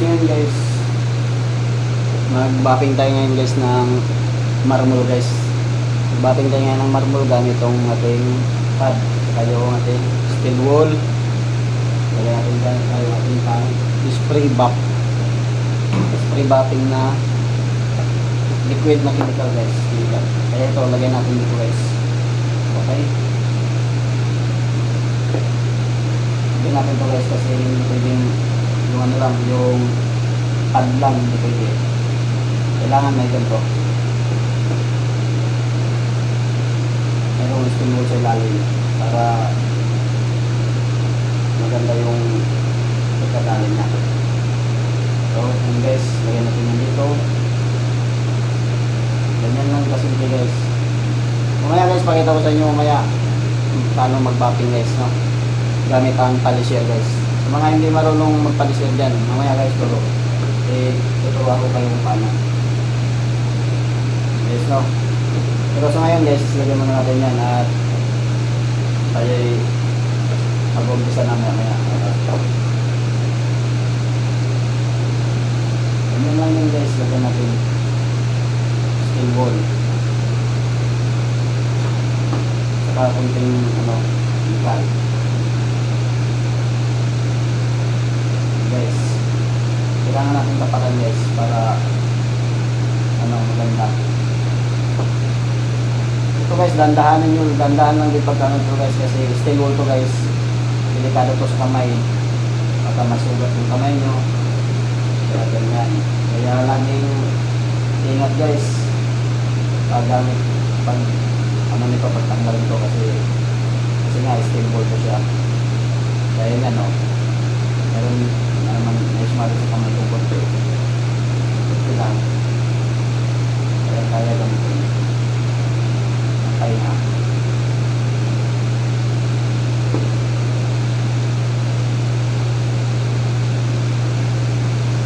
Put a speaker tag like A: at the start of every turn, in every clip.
A: guys ngayon guys. Mag-bapping tayo ngayon guys ng marmol guys. Bapping tayo ngayon ng marmol gamit itong ating pad. Saka yung ating steel wool. Lagyan natin dyan tayo ating pang spray bap. Spray bapping na liquid na chemical guys. Kaya ito, lagyan natin dito guys. Okay. Lagyan natin ito guys kasi hindi pwedeng yung ano lang, yung pad lang, hindi pwede. Kailangan may ganito. Mayroong stimul sa ilalim para maganda yung pagkatali niya. So, yun guys, lagyan natin yan dito. Ganyan lang kasimple guys. Mamaya guys, pakita ko sa inyo mamaya paano mag-bapping guys, no? Gamit ang polisher guys. Sa mga hindi marunong mag-polisher dyan, mamaya guys, turo. Eh, tuturuan ko kayo kung paano. Guys, no? Pero sa ngayon guys, lagyan muna natin yan at tayo ay mag-umpisa na mamaya. Ganyan lang yun guys, lagyan natin steel wall. Saka kunting ano, metal. Guys, kailangan natin tapakan guys para ano, maganda. Ito guys, dandahanan nyo, dandahan lang din pagka ano to guys kasi steel wool to guys. Delikado to sa kamay. Baka masugat yung kamay nyo. Kaya ganyan. Kaya laging ingat guys. Paggamit, pag ano nito, pagtanggalin to kasi kasi nga wool to siya. Kaya nga no, meron smart sa kamay ko konti. Ito lang. Kaya kaya gamitin. Kaya na.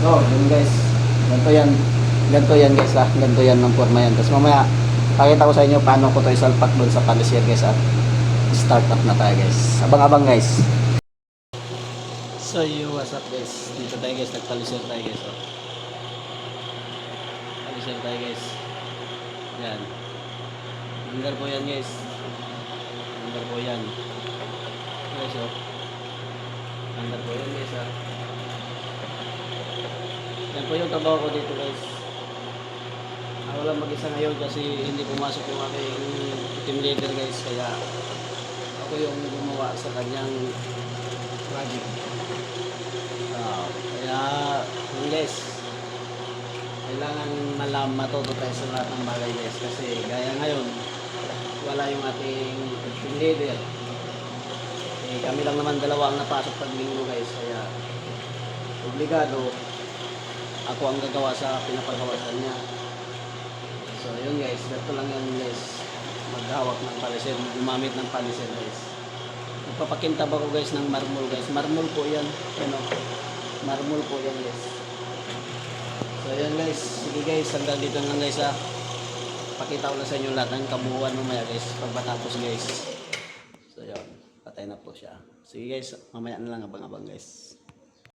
A: So, yun guys. Ganito yan. Ganito yan guys ah. Ganito yan ng forma yan. Tapos mamaya, pakita ko sa inyo paano ko to isalpak doon sa palisier guys at start up na tayo guys. Abang-abang guys. So, yo, what's up guys? Dito tayo guys. Nagpalisir tayo guys. Oh. Palisir tayo guys. Yan. Hanggar po yan guys. Hanggar po yan. Guys oh. Hanggar po yan guys ah. Yan po yung trabaho ko dito guys. Ako lang mag-isa ngayon kasi hindi pumasok yung aking team leader guys. Kaya ako yung gumawa sa kanyang project. Ah, kaya guys. Kailangan malam matuto tayo sa lahat ng bagay guys. Kasi gaya ngayon, wala yung ating team leader. Eh, kami lang naman dalawa ang napasok pag linggo guys. Kaya obligado ako ang gagawa sa pinapagawa kanya. So, yun guys, ganito lang yan guys. Maghawak ng paliser, gumamit ng paliser guys. Magpapakintab ako guys ng marmol guys. Marmol po yan. Ano? Marmol po yan guys. So, yun guys. Sige guys, hanggang dito lang guys ha. Pakita ko lang sa inyo lahat ng kabuuan mamaya guys. Pagbatapos guys. So, yun. Patay na po siya. Sige guys, mamaya na lang abang-abang guys.